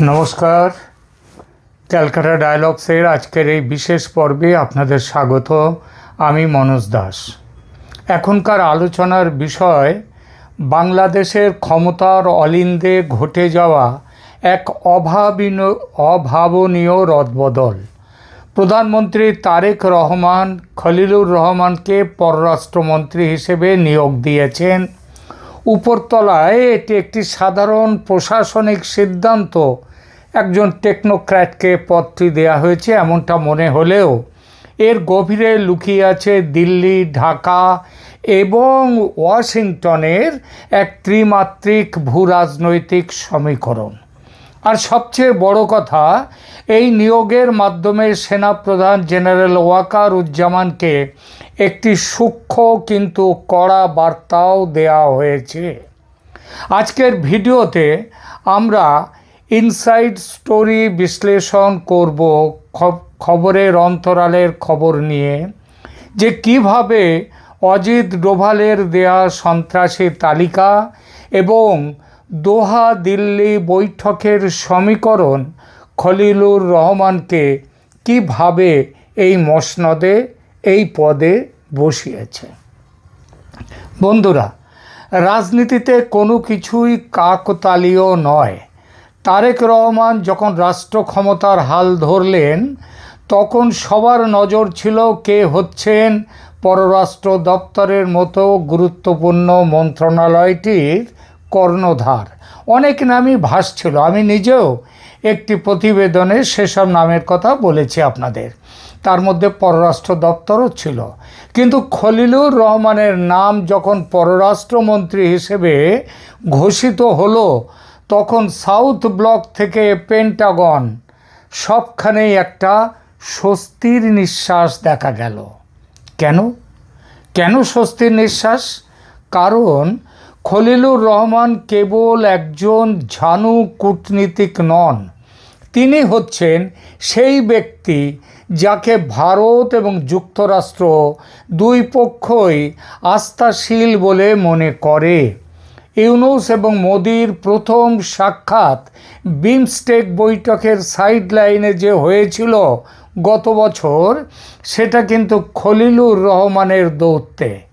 নমস্কার। ক্যালকাটা ডায়ালগসের আজকের এই বিশেষ পর্বে আপনাদের স্বাগত। আমি মনোজ দাস। এখনকার আলোচনার বিষয়, বাংলাদেশের ক্ষমতার অলিন্দে ঘটে যাওয়া এক অভাবনীয় অভাবনীয় রদবদল। প্রধানমন্ত্রী তারেক রহমান, খলিলুর রহমানকে পররাষ্ট্রমন্ত্রী হিসেবে নিয়োগ দিয়েছেন। উপরতলায় এটি একটি সাধারণ প্রশাসনিক সিদ্ধান্ত। একজন টেকনোক্র্যাটকে পদটি দেয়া হয়েছে এমনটা মনে হলেও। এর গভীরে লুকিয়ে আছে দিল্লি, ঢাকা এবং ওয়াশিংটনের এক ত্রিমাত্রিক ভূরাজনৈতিক সমীকরণ। আর সবচেয়ে বড় কথা, এই নিয়োগের মাধ্যমে সেনাপ্রধান জেনারেল ওয়াকার উজ্জামানকে একটি সূক্ষ্ম কিন্তু কড়া বার্তাও দেওয়া হয়েছে। আজকের ভিডিওতে আমরা ইনসাইড স্টোরি বিশ্লেষণ করব খবরের অন্তরালের খবর নিয়ে, যে কীভাবে অজিত ডোভালের দেয়া সন্ত্রাসী তালিকা এবং দোহা দিল্লি বৈঠকের সমীকরণ খলিলুর রহমানকে কীভাবে এই মসনদে, এই পদে বসিয়েছে? বন্ধুরা, রাজনীতিতে কোনো কিছুই কাকতালীয় নয়। তারেক রহমান যখন রাষ্ট্র ক্ষমতার হাল ধরলেন, তখন সবার নজর ছিল কে হচ্ছেন পররাষ্ট্র দপ্তরের মতো গুরুত্বপূর্ণ মন্ত্রণালয়টির কর্ণধার। অনেক নামই ভাসছিল আমি নিজেও একটি প্রতিবেদনে সেসব নামের কথা বলেছি আপনাদের। তার মধ্যে পররাষ্ট্র দপ্তরও ছিল। কিন্তু খলিলুর রহমানের নাম যখন পররাষ্ট্রমন্ত্রী হিসেবে ঘোষিত হলো, তখন সাউথ ব্লক থেকে পেন্টাগন সবখানেই একটা স্বস্তির নিঃশ্বাস দেখা গেল। কেন? কেন স্বস্তির নিঃশ্বাস? কারণ খলিলুর রহমান কেবল একজন ঝানু কূটনীতিক নন। তিনি হচ্ছেন সেই ব্যক্তি যাকে ভারত এবং যুক্তরাষ্ট্র দুই পক্ষই আস্থাশীল বলে মনে করে। ইউনুস এবং মোদির প্রথম সাক্ষাৎ বিমস্টেক বৈঠকের সাইড লাইনে যে হয়েছিল গত বছর, সেটা কিন্তু খলিলুর রহমানের দৌত্যে।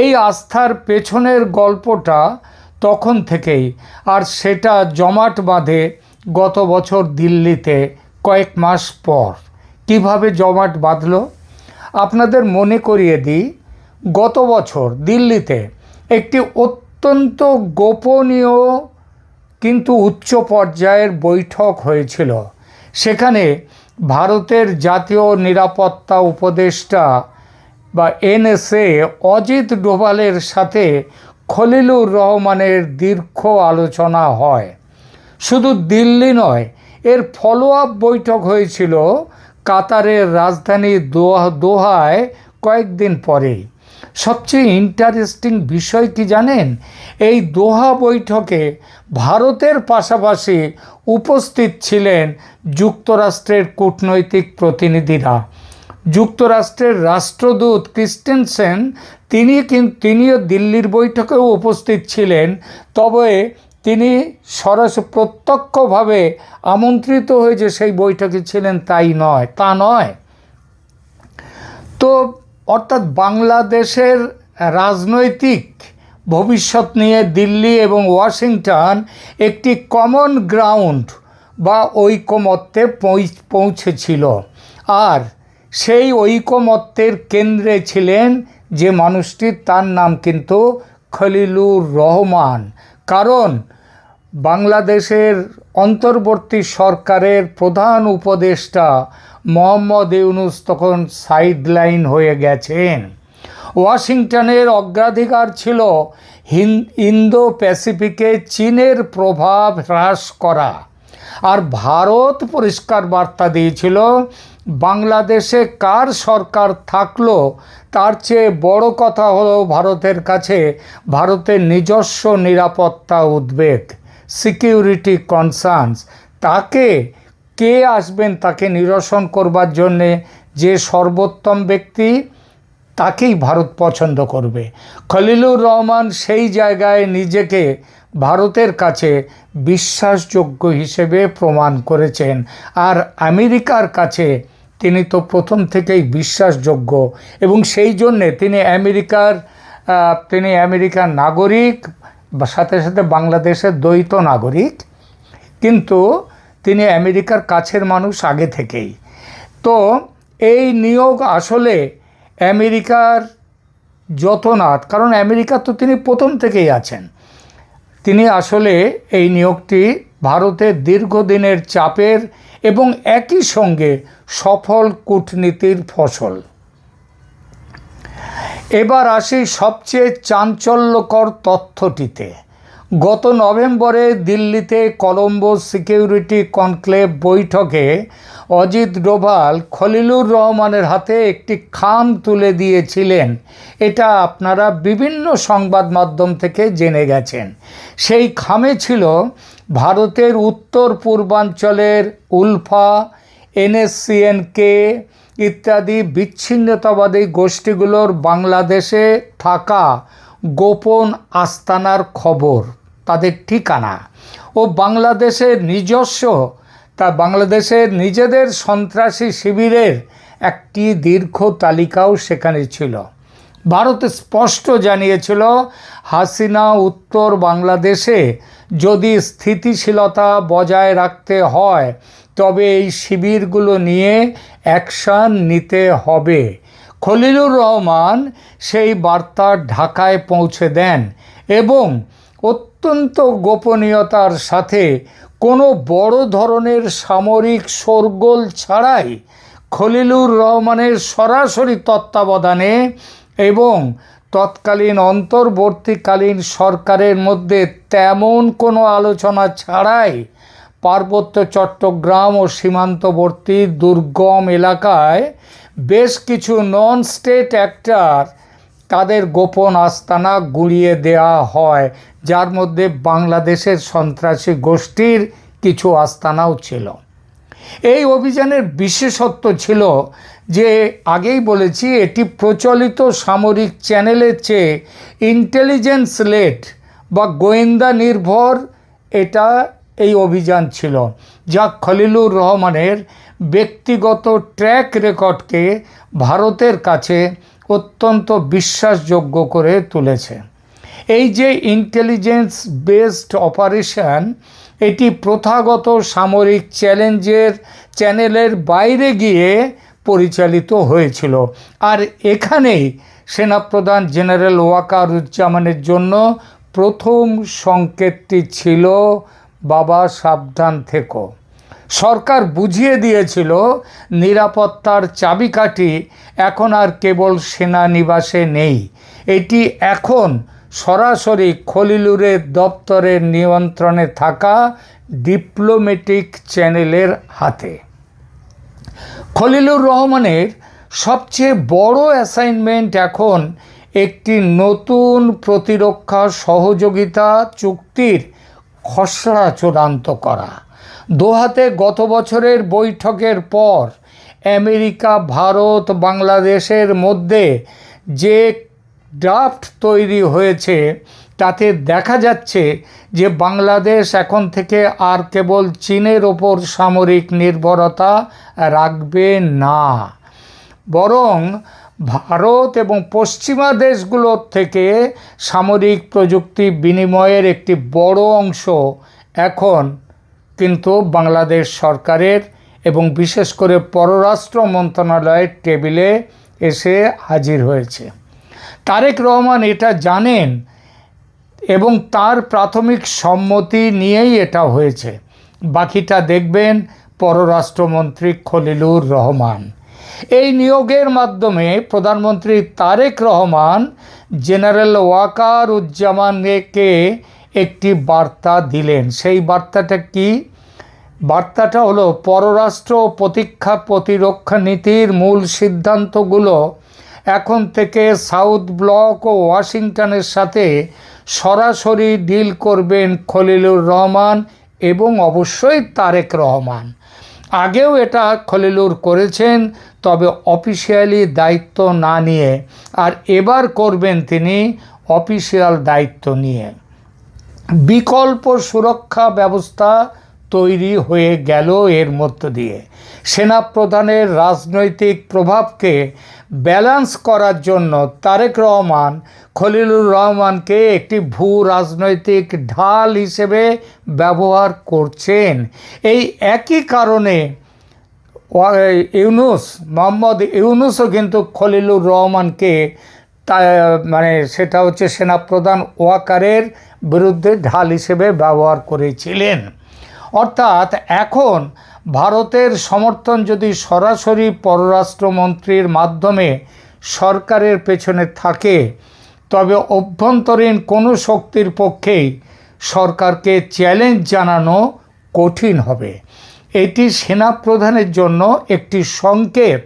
এই আস্থার পেছনের গল্পটা তখন থেকেই, আর সেটা জমাট বাঁধে গত বছর দিল্লিতে কয়েক মাস পর। কীভাবে জমাট বাঁধলো? আপনাদের মনে করিয়ে দিই, গত বছর দিল্লিতে একটি অত্যন্ত গোপনীয় কিন্তু উচ্চ পর্যায়ের বৈঠক হয়েছিল। সেখানে ভারতের জাতীয় নিরাপত্তা উপদেষ্টা বা এনএসএ অজিত ডোভালের সাথে খলিলুর রহমানের দীর্ঘ আলোচনা হয়। শুধু দিল্লি নয়, এর ফলো আপ বৈঠক হয়েছিল কাতারের রাজধানী দোহা দোহায় কয়েকদিন পরেই সবচেয়ে ইন্টারেস্টিং বিষয় কি জানেন? এই দোহা বৈঠকে ভারতের পাশাপাশি উপস্থিত ছিলেন যুক্তরাষ্ট্রের কূটনৈতিক প্রতিনিধিরা। যুক্তরাষ্ট্রের রাষ্ট্রদূত ক্রিস্টেনসেন তিনি কিন্তু তিনিও দিল্লির বৈঠকেও উপস্থিত ছিলেন। তবে তিনি সরাসরি প্রত্যক্ষভাবে আমন্ত্রিত হয়ে যে সেই বৈঠকে ছিলেন তাই নয়, তা নয়। তো অর্থাৎ বাংলাদেশের রাজনৈতিক ভবিষ্যৎ নিয়ে দিল্লি এবং ওয়াশিংটন একটি কমন গ্রাউন্ড বা ঐকমত্যে পৌঁছেছিল। আর সেই ঐকমত্যের কেন্দ্রে ছিলেন যে মানুষটি, তার নাম কিন্তু খলিলুর রহমান। কারণ বাংলাদেশের অন্তর্বর্তী সরকারের প্রধান উপদেষ্টা মোহাম্মদ ইউনুস তখন সাইডলাইন হয়ে গেছেন। ওয়াশিংটনের অগ্রাধিকার ছিল ইন্দো প্যাসিফিকে চীনের প্রভাব হ্রাস করা। আর ভারত পরিষ্কার বার্তা দিয়েছিল, বাংলাদেশে কার সরকার থাকল, তার চেয়ে বড় কথা হলো ভারতের কাছে ভারতের নিজস্ব নিরাপত্তা উদ্বেগ সিকিউরিটি কনসার্নস তাকে, কে আসবেন তাকে নিরসন করবার জন্যে যে সর্বোত্তম ব্যক্তি, তাকেই ভারত পছন্দ করবে। খলিলুর রহমান সেই জায়গায় নিজেকে ভারতের কাছে বিশ্বাসযোগ্য হিসেবে প্রমাণ করেছেন। আর আমেরিকার কাছে তিনি তো প্রথম থেকেই বিশ্বাসযোগ্য এবং সেই জন্যে তিনি আমেরিকার তিনি আমেরিকার নাগরিক সাথে সাথে বাংলাদেশের দ্বৈত নাগরিক। কিন্তু তিনি আমেরিকার কাছের মানুষ আগে থেকেই। তো এই নিয়োগ আসলে আমেরিকার যতনাথ কারণ আমেরিকা তো তিনি প্রথম থেকেই আছেন। তিনি আসলে এই নিয়োগটি ভারতের দীর্ঘদিনের চাপের এবং একই সঙ্গে সফল কূটনীতির ফসল। এবার আসি সবচেয়ে চাঞ্চল্যকর তথ্যটিতে। গত নভেম্বরে দিল্লিতে কলম্বো সিকিউরিটি কনক্লেভ বৈঠকে অজিত ডোভাল খলিলুর রহমানের হাতে একটি খাম তুলে দিয়েছিলেন। এটা আপনারা বিভিন্ন সংবাদ মাধ্যম থেকে জেনে গেছেন। সেই খামে ছিল ভারতের উত্তর পূর্বাঞ্চলের উলফা, এনএসসিএনকে ইত্যাদি বিচ্ছিন্নতাবাদী গোষ্ঠীগুলোর বাংলাদেশে থাকা গোপন আস্তানার খবর। তাদের ঠিকানা। ও বাংলাদেশের নিজস্ব, তা বাংলাদেশের নিজেদের সন্ত্রাসী শিবিরের একটি দীর্ঘ তালিকাও সেখানে ছিল। ভারত স্পষ্ট জানিয়েছিল, হাসিনা উত্তর বাংলাদেশে যদি স্থিতিশীলতা বজায় রাখতে হয়, তবে এই শিবিরগুলো নিয়ে অ্যাকশান নিতে হবে। খলিলুর রহমান সেই বার্তা ঢাকায় পৌঁছে দেন এবং অত্যন্ত গোপনীয়তার সাথে কোনো বড় ধরনের সামরিক শোরগোল ছাড়াই খলিলুর রহমানের সরাসরি তত্ত্বাবধানে এবং তৎকালীন অন্তর্বর্তীকালীন সরকারের মধ্যে তেমন কোনো আলোচনা ছাড়াই পার্বত্য চট্টগ্রাম ও সীমান্তবর্তী দুর্গম এলাকায় বেশ কিছু নন স্টেট অ্যাক্টর তাদের গোপন আস্তানা গুড়িয়ে দেওয়া হয়, যার মধ্যে বাংলাদেশের সন্ত্রাসী গোষ্ঠীর কিছু আস্তানাও ছিল। এই অভিযানের বিশেষত্ব ছিল যে, আগেই বলেছি, এটি প্রচলিত সামরিক চ্যানেলের চেয়ে ইন্টেলিজেন্স লেট বা গোয়েন্দা নির্ভর এটা এই অভিযান ছিল, যা খলিলুর রহমানের ব্যক্তিগত ট্র্যাক রেকর্ডকে ভারতের কাছে অত্যন্ত বিশ্বাসযোগ্য করে তুলেছে। এই যে ইন্টেলিজেন্স বেসড অপারেশন এটি প্রথাগত সামরিক চ্যালেঞ্জের চ্যানেলের বাইরে গিয়ে পরিচালিত হয়েছিল। আর এখানেই সেনাপ্রধান জেনারেল ওয়াকারুজ্জামানের জন্য প্রথম সংকেতটি ছিল, বাবা, সাবধান থেকো। সরকার বুঝিয়ে দিয়েছিল, নিরাপত্তার চাবিকাঠি এখন আর কেবল সেনানিবাসে নেই। এটি এখন সরাসরি খলিলুরের দপ্তরের নিয়ন্ত্রণে থাকা ডিপ্লোমেটিক চ্যানেলের হাতে। খলিলুর রহমানের সবচেয়ে বড় অ্যাসাইনমেন্ট এখন একটি নতুন প্রতিরক্ষা সহযোগিতা চুক্তির খসড়া চূড়ান্ত করা। দোহাতে গত বছরের বৈঠকের পর আমেরিকা, ভারত, বাংলাদেশের মধ্যে যে ড্রাফট তৈরি হয়েছে, তাতে দেখা যাচ্ছে যে বাংলাদেশ এখন থেকে আর কেবল চীনের ওপর সামরিক নির্ভরতা রাখবে না। বরং ভারত এবং পশ্চিমা দেশগুলোর থেকে সামরিক প্রযুক্তি বিনিময়ের একটি বড় অংশ এখন কিন্তু বাংলাদেশ সরকারের এবং বিশেষ করে পররাষ্ট্র মন্ত্রণালয়ের টেবিলে এসে হাজির হয়েছে। তারেক রহমান এটা জানেন এবং তার প্রাথমিক সম্মতি নিয়েই এটা হয়েছে। বাকিটা দেখবেন পররাষ্ট্রমন্ত্রী খলিলুর রহমান। এই নিয়োগের মাধ্যমে প্রধানমন্ত্রী তারেক রহমান, জেনারেল ওয়াকার উজ্জামানকে একটি বার্তা দিলেন। সেই বার্তাটা কি? বার্তাটা হলো, পররাষ্ট্র প্রতীক্ষা প্রতিরক্ষা নীতির মূল সিদ্ধান্তগুলো এখন থেকে সাউথ ব্লক ও ওয়াশিংটনের সাথে সরাসরি ডিল করবেন খলিলুর রহমান এবং অবশ্যই তারেক রহমান। আগেও এটা খলিলুর করেছেন, তবে অফিসিয়ালি দায়িত্ব না নিয়ে, আর এবার করবেন তিনি অফিসিয়াল দায়িত্ব নিয়ে। বিকল্প সুরক্ষা ব্যবস্থা তৈরি হয়ে গেল এর মধ্য দিয়ে। সেনাপ্রধানের রাজনৈতিক প্রভাবকে ব্যালেন্স করার জন্য তারেক রহমান, খলিলুর রহমানকে একটি ভূ রাজনৈতিক ঢাল হিসেবে ব্যবহার করছেন। এই একই কারণে ইউনুস, মোহাম্মদ ইউনুসও কিন্তু খলিলুর রহমানকে তা মানে সেটা হচ্ছে সেনাপ্রধান ওয়াকারের বিরুদ্ধে ঢাল হিসেবে ব্যবহার করেছিলেন। অর্থাৎ এখন ভারতের সমর্থন যদি সরাসরি পররাষ্ট্রমন্ত্রীর মাধ্যমে সরকারের পেছনে থাকে, তবে অভ্যন্তরীণ কোনো শক্তির পক্ষেই সরকারকে চ্যালেঞ্জ জানানো কঠিন হবে। এটি সেনাপ্রধানের জন্য একটি সংকেত।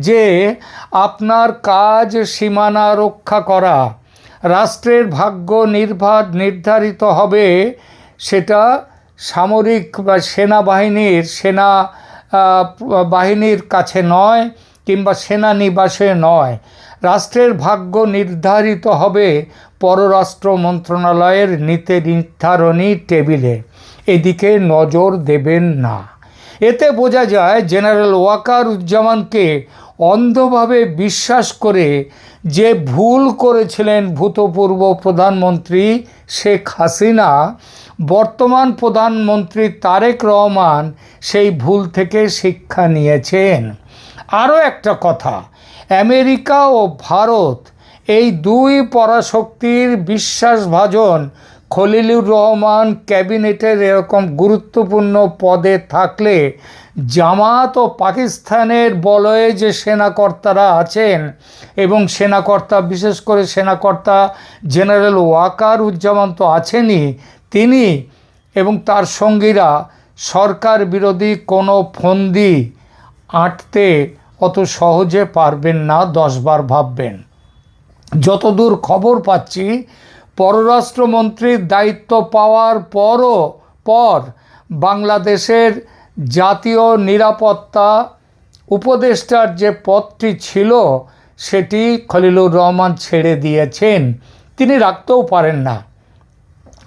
যে আপনার কাজ সীমানা রক্ষা করা, রাষ্ট্রের ভাগ্য নির্ভার নির্ধারিত হবে, সেটা সামরিক বা সেনাবাহিনীর সেনা বাহিনীর কাছে নয় কিংবা সেনানিবাসে নয়। রাষ্ট্রের ভাগ্য নির্ধারিত হবে পররাষ্ট্র মন্ত্রণালয়ের নীতি নির্ধারণী টেবিলে। এদিকে নজর দেবেন না। এতে বোঝা যায়, জেনারেল ওয়াকার উজ্জামানকে অন্ধভাবে বিশ্বাস করে যে ভুল করেছিলেন ভূতপূর্ব প্রধানমন্ত্রী শেখ হাসিনা, বর্তমান প্রধানমন্ত্রী তারেক রহমান সেই ভুল থেকে শিক্ষা নিয়েছেন। আরও একটা কথা, আমেরিকা ও ভারত এই দুই পরাশক্তির বিশ্বাসভাজন খলিলুর রহমান ক্যাবিনেটের এরকম গুরুত্বপূর্ণ পদে থাকলে জামাত ও পাকিস্তানের বলয়ে যে সেনাকর্তারা আছেন এবং সেনাকর্তা, বিশেষ করে সেনাকর্তা জেনারেল ওয়াকার উজ্জামান তো আছেনই, তিনি এবং তার সঙ্গীরা সরকার বিরোধী কোনো ফন্দি আঁটতে অত সহজে পারবেন না, দশবার ভাববেন। যতদূর খবর পাচ্ছি পররাষ্ট্রমন্ত্রীর দায়িত্ব পাওয়ার পরও পর বাংলাদেশের জাতীয় নিরাপত্তা উপদেষ্টার যে পদটি ছিল, সেটি খলিলুর রহমান ছেড়ে দিয়েছেন। তিনি রাখতেও পারেন না।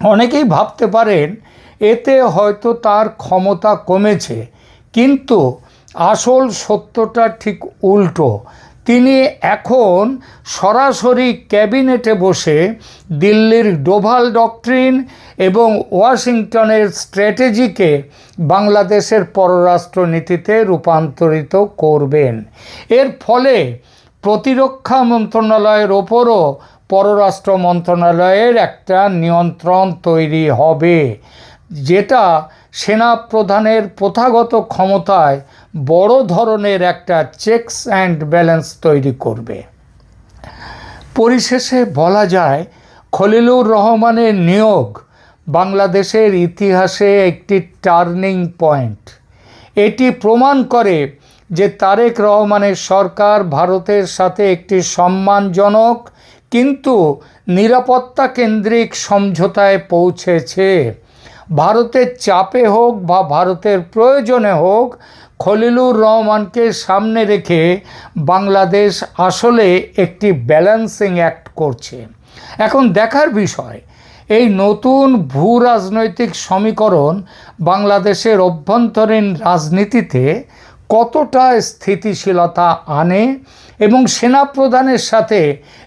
অনেকেই ভাবতে পারেন, এতে হয়তো তার ক্ষমতা কমেছে। কিন্তু আসল সত্যটা ঠিক উল্টো। তিনি এখন সরাসরি ক্যাবিনেটে বসে দিল্লির ডোভাল ডকট্রিন এবং ওয়াশিংটনের স্ট্র্যাটেজিকে বাংলাদেশের পররাষ্ট্র নীতিতে রূপান্তরিত করবেন। এর ফলে প্রতিরক্ষা মন্ত্রণালয়ের ওপরও পররাষ্ট্র মন্ত্রণালয়ের একটা নিয়ন্ত্রণ তৈরি হবে, যেটা সেনা প্রধানের প্রথাগত ক্ষমতায় বড় ধরনের একটা চেকস অ্যান্ড ব্যালেন্স তৈরি করবে। পরিশেষে বলা যায়, খলিলুর রহমানের নিয়োগ বাংলাদেশের ইতিহাসে একটি টার্নিং পয়েন্ট। এটি প্রমাণ করে যে তারেক রহমানের সরকার ভারতের সাথে একটি সম্মানজনক কিন্তু নিরাপত্তা কেন্দ্রিক সমঝোতায় পৌঁছেছে। ভারতের চাপে হোক বা ভারতের প্রয়োজনে হোক খলিলুর রহমানকে সামনে রেখে বাংলাদেশ আসলে একটি ব্যালেন্সিং অ্যাক্ট করছে। এখন দেখার বিষয়, এই নতুন ভূ রাজনৈতিক সমীকরণ বাংলাদেশের অভ্যন্তরীণ রাজনীতিতে কতটা স্থিতিশীলতা আনে এবং সেনাপ্রধানের সাথে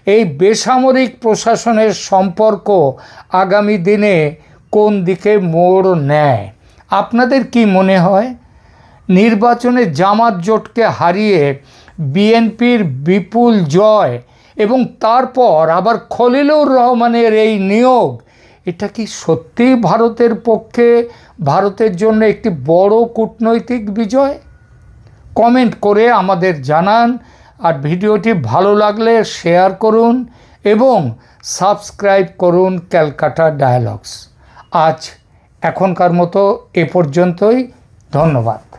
এই বেসামরিক প্রশাসনের সম্পর্ক আগামী দিনে কোন দিকে মোড় নেয়? আপনাদের কি মনে হয়? নির্বাচনে জামাত জোটকে হারিয়ে বিএনপির বিপুল জয় এবং তারপর আবার খলিলুর রহমানের এই নিয়োগ, এটা কি সত্যি ভারতের পক্ষে, ভারতের জন্য একটি বড় কূটনৈতিক বিজয়? কমেন্ট করে আমাদের জানান আর ভিডিওটি ভালো লাগলে শেয়ার করুন এবং সাবস্ক্রাইব করুন ক্যালকাটা ডায়ালগস। আজ এখনকার মতো এ পর্যন্তই, ধন্যবাদ।